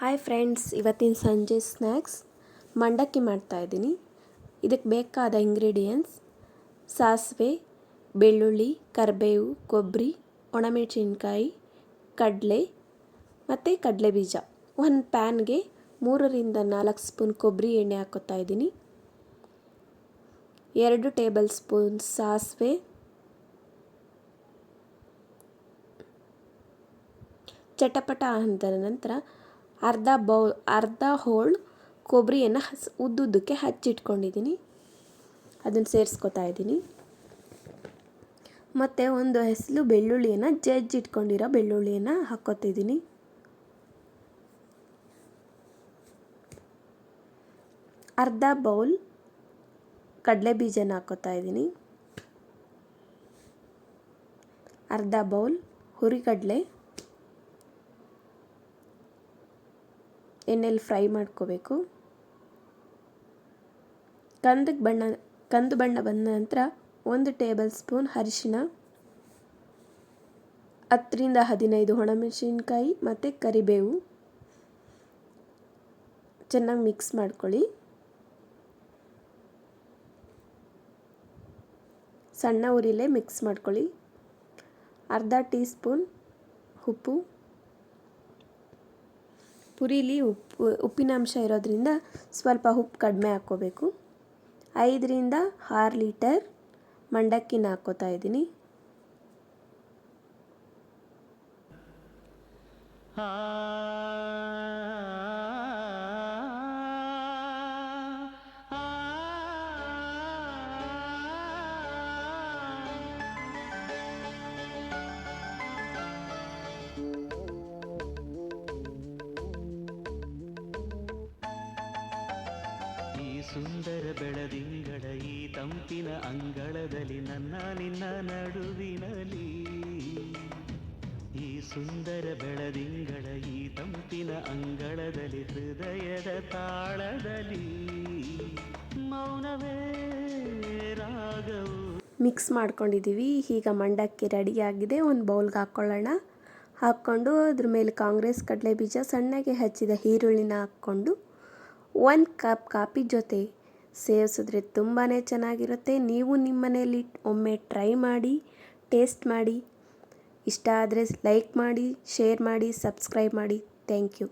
Hi friends ಇವತ್ತಿನ ಸಂಜೆ snacks ಮಂಡಕ್ಕಿ ಮಾಡ್ತಾಯಿದ್ದೀನಿ ಇದಕ್ಕೆ ಬೇಕಾದ ಇಂಗ್ರೀಡಿಯೆಂಟ್ಸ್ ಸಾಸಿವೆ, ಬೆಳ್ಳುಳ್ಳಿ, ಕರಿಬೇವು, ಕೊಬ್ಬರಿ, ಒಣಮೆಣಸಿನ್ಕಾಯಿ, ಕಡಲೆ ಮತ್ತು ಕಡಲೆ ಬೀಜ. ಒಂದು ಪ್ಯಾನ್ಗೆ ಮೂರರಿಂದ ನಾಲ್ಕು ಸ್ಪೂನ್ ಕೊಬ್ಬರಿ ಎಣ್ಣೆ ಹಾಕೋತಾ ಇದ್ದೀನಿ. ಎರಡು ಟೇಬಲ್ ಸ್ಪೂನ್ ಸಾಸಿವೆ. ಚಟಪಟ ಅಂದ ನಂತರ ಅರ್ಧ ಬೌ, ಅರ್ಧ ಹೋಳು ಕೊಬ್ಬರಿಯನ್ನು ಹಸ್, ಉದ್ದುದ್ದಕ್ಕೆ ಹಚ್ಚಿಟ್ಕೊಂಡಿದ್ದೀನಿ ಅದನ್ನು ಸೇರಿಸ್ಕೊತಾ ಇದ್ದೀನಿ. ಮತ್ತು ಒಂದು ಹೆಸಲು ಬೆಳ್ಳುಳ್ಳಿಯನ್ನು ಜಜ್ಜಿಟ್ಕೊಂಡಿರೋ ಬೆಳ್ಳುಳ್ಳಿಯನ್ನು ಹಾಕ್ಕೊತಿದ್ದೀನಿ. ಅರ್ಧ ಬೌಲ್ ಕಡಲೆ ಬೀಜನ ಹಾಕ್ಕೋತಾ ಇದ್ದೀನಿ. ಅರ್ಧ ಬೌಲ್ ಹುರಿಗಡಲೆ. ಎಣ್ಣೆಲಿ ಫ್ರೈ ಮಾಡ್ಕೋಬೇಕು. ಕಂದಕ್ಕೆ ಬಣ್ಣ, ಕಂದು ಬಣ್ಣ ಬಂದ ನಂತರ ಒಂದು ಟೇಬಲ್ ಸ್ಪೂನ್ ಅರಿಶಿನ ಹತ್ತರಿಂದ ಹದಿನೈದು ಒಣಮೆಣಸಿನ್ಕಾಯಿ ಮತ್ತು ಕರಿಬೇವು. ಚೆನ್ನಾಗಿ ಮಿಕ್ಸ್ ಮಾಡ್ಕೊಳ್ಳಿ. ಸಣ್ಣ ಉರಿಲೇ ಮಿಕ್ಸ್ ಮಾಡ್ಕೊಳ್ಳಿ. ಅರ್ಧ ಟೀ ಸ್ಪೂನ್ ಉಪ್ಪು. ಪುರೀಲಿ ಉಪ್ಪು ಉಪ್ಪಿನಾಂಶ ಇರೋದ್ರಿಂದ ಸ್ವಲ್ಪ ಉಪ್ಪು ಕಡಿಮೆ ಹಾಕ್ಕೋಬೇಕು. ಐದರಿಂದ ಆರು ಲೀಟರ್ ಮಂಡಕ್ಕಿನ ಹಾಕ್ಕೋತಾ ಇದ್ದೀನಿ. ಈ ಸುಂದರ ಬೆಳದಿಂಗಳ ಈ ತಂಪಿನ ಅಂಗಳದಲ್ಲಿ ನನ್ನ ನಿನ್ನ ನಡುವಿನಲಿ ಈ ಸುಂದರ ಬೆಳದಿಂಗಳ ಈ ತಂಪಿನ ಅಂಗಳದಲ್ಲಿ ಹೃದಯದ ತಾಳದಲ್ಲಿ ಮೌನವೇ ರಾಗವು. ಮಿಕ್ಸ್ ಮಾಡ್ಕೊಂಡಿದ್ದೀವಿ ಈಗ ಮಂಡಕ್ಕಿ ರೆಡಿಯಾಗಿದೆ. ಒಂದು ಬೌಲ್ಗೆ ಹಾಕ್ಕೊಳ್ಳೋಣ. ಹಾಕ್ಕೊಂಡು ಅದ್ರ ಮೇಲೆ ಕಾಂಗ್ರೆಸ್ ಕಡಲೆ ಬೀಜ ಸಣ್ಣಗೆ ಹಚ್ಚಿದ ಈರುಳ್ಳಿನ ಹಾಕ್ಕೊಂಡು ಒಂದು ಕಪ್ ಕಾಫಿ ಜೊತೆ ಸೇವಿಸಿದ್ರೆ ತುಂಬಾ ಚೆನ್ನಾಗಿರುತ್ತೆ. ನೀವು ನಿಮ್ಮ ಮನೆಯಲ್ಲಿ ಒಮ್ಮೆ ಟ್ರೈ ಮಾಡಿ, ಟೇಸ್ಟ್ ಮಾಡಿ. ಇಷ್ಟ ಆದರೆ ಲೈಕ್ ಮಾಡಿ, ಶೇರ್ ಮಾಡಿ, ಸಬ್ಸ್ಕ್ರೈಬ್ ಮಾಡಿ. Thank you.